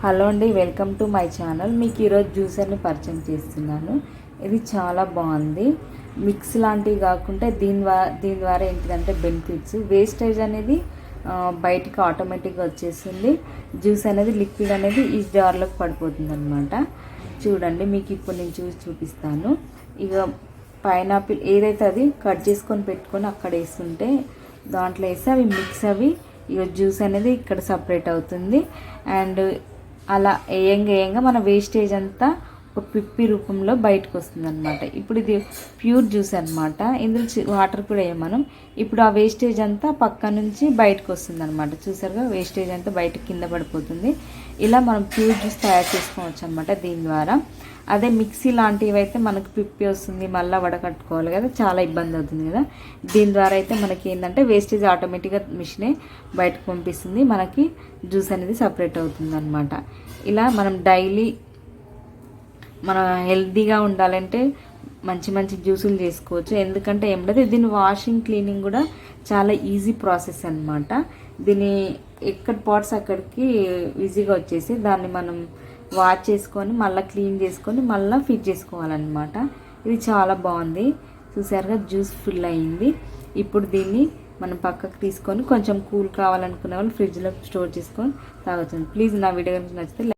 Hello అండి welcome to my channel. మీకు ఈరోజు జ్యూసర్ని పరిచయం చేస్తున్నాను. ఇది చాలా బాగుంది. మిక్స్ లాంటివి కాకుండా దీని ద్వారా దీని ద్వారా ఏంటిదంటే బెనిఫిట్స్. వేస్టేజ్ అనేది బయటికి ఆటోమేటిక్గా వచ్చేస్తుంది. జ్యూస్ అనేది లిక్విడ్ అనేది ఈ జార్లోకి పడిపోతుంది అనమాట చూడండి మీకు ఇప్పుడు నేను చూసి చూపిస్తాను. ఇక పైనాపిల్ ఏదైతే అది కట్ చేసుకొని పెట్టుకొని అక్కడ వేస్తుంటే దాంట్లో వేస్తే అవి మిక్స్ అవి ఇక జ్యూస్ అనేది ఇక్కడ సపరేట్ అవుతుంది. అండ్ అలా వేయంగా వేయంగా మన వేస్టేజ్ అంతా ఒక పిప్పి రూపంలో బయటకు వస్తుంది అనమాట ఇప్పుడు ఇది ప్యూర్ జ్యూస్ అనమాట ఇందులో వాటర్ కూడా వేయం మనం. ఇప్పుడు ఆ వేస్టేజ్ అంతా పక్క నుంచి బయటకు వస్తుంది అనమాట చూసారుగా వేస్టేజ్ అంతా బయట కింద పడిపోతుంది. ఇలా మనం ప్యూర్ జ్యూస్ తయారు చేసుకోవచ్చు అనమాట దీని ద్వారా. అదే మిక్సీ లాంటివి అయితే మనకు పిప్పి వస్తుంది మళ్ళీ వడకట్టుకోవాలి కదా చాలా ఇబ్బంది అవుతుంది కదా. దీని ద్వారా అయితే మనకి ఏంటంటే వేస్టేజ్ ఆటోమేటిక్గా మిషనే బయటకు పంపిస్తుంది మనకి జ్యూస్ అనేది సపరేట్ అవుతుంది అనమాట ఇలా మనం డైలీ మన హెల్తీగా ఉండాలంటే మంచి మంచి జ్యూసులు చేసుకోవచ్చు. ఎందుకంటే ఏం లేదు దీని వాషింగ్ క్లీనింగ్ కూడా చాలా ఈజీ ప్రాసెస్ అన్నమాట. దీని ఎక్కడ పాట్స్ అక్కడికి ఈజీగా వచ్చేసి దాన్ని మనం వాష్ చేసుకొని మళ్ళీ క్లీన్ చేసుకొని మళ్ళీ ఫిట్ చేసుకోవాలన్నమాట. ఇది చాలా బాగుంది. చూసారుగా జ్యూస్ ఫుల్ అయింది. ఇప్పుడు దీన్ని మనం పక్కకు తీసుకొని కొంచెం కూల్ కావాలనుకునే వాళ్ళు ఫ్రిడ్జ్లో స్టోర్ చేసుకొని తాగొచ్చు. ప్లీజ్ నా వీడియో కనుక నచ్చితే